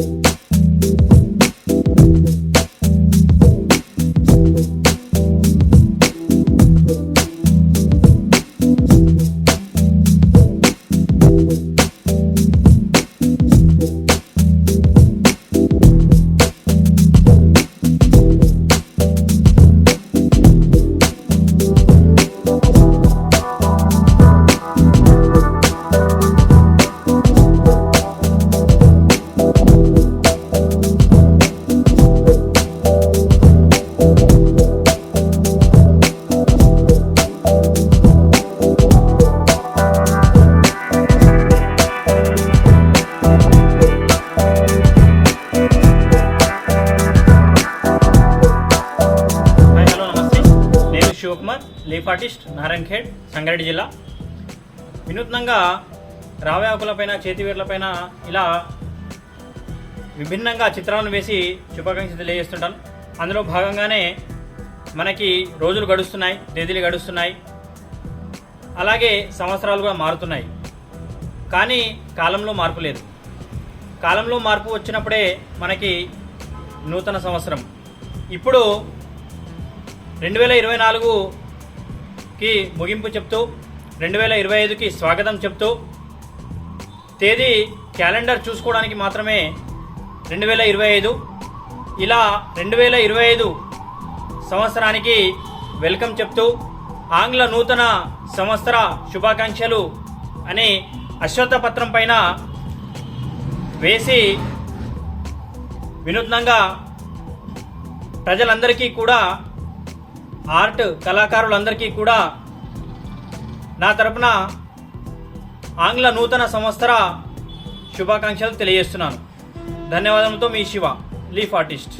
you. Leaf artist Narayankhed Sangareddy జిల్లా. వినూత్నంగా రావి ఆకులపైన చేతివేర్లపైన ఇలా విభిన్నంగా చిత్రాలను వేసి శుభాకాంక్షలు తెలియజేస్తుంటాను. అందులో భాగంగానే మనకి రోజులు గడుస్తున్నాయి తేదీలు గడుస్తున్నాయి. అలాగే సంవత్సరాలు కూడా మారుతున్నాయి. కానీ కాలంలో మార్పు లేదు. కాలంలో మార్పు వచ్చినప్పుడే మనకి నూతన సంవత్సరం. ఇప్పుడు రెండు వేల ఇరవై నాలుగు కి ముగింపు చెప్తూ రెండు వేల ఇరవై ఐదుకి స్వాగతం చెప్తూ తేదీ క్యాలెండర్ చూసుకోవడానికి మాత్రమే రెండు వేల ఇరవై ఐదు ఇలా రెండు వేల ఇరవై ఐదు సంవత్సరానికి వెల్కమ్ చెప్తూ ఆంగ్ల నూతన సంవత్సర శుభాకాంక్షలు అని అశ్వత్థ పత్రం పైన వేసి వినూత్నంగా ప్రజలందరికీ కూడా ఆర్ట్ కళాకారులందరికీ కూడా నా తరపున ఆంగ్ల నూతన సంవత్సర శుభాకాంక్షలు తెలియజేస్తున్నాను. ధన్యవాదములతో మీ శివ లీఫ్ ఆర్టిస్ట్.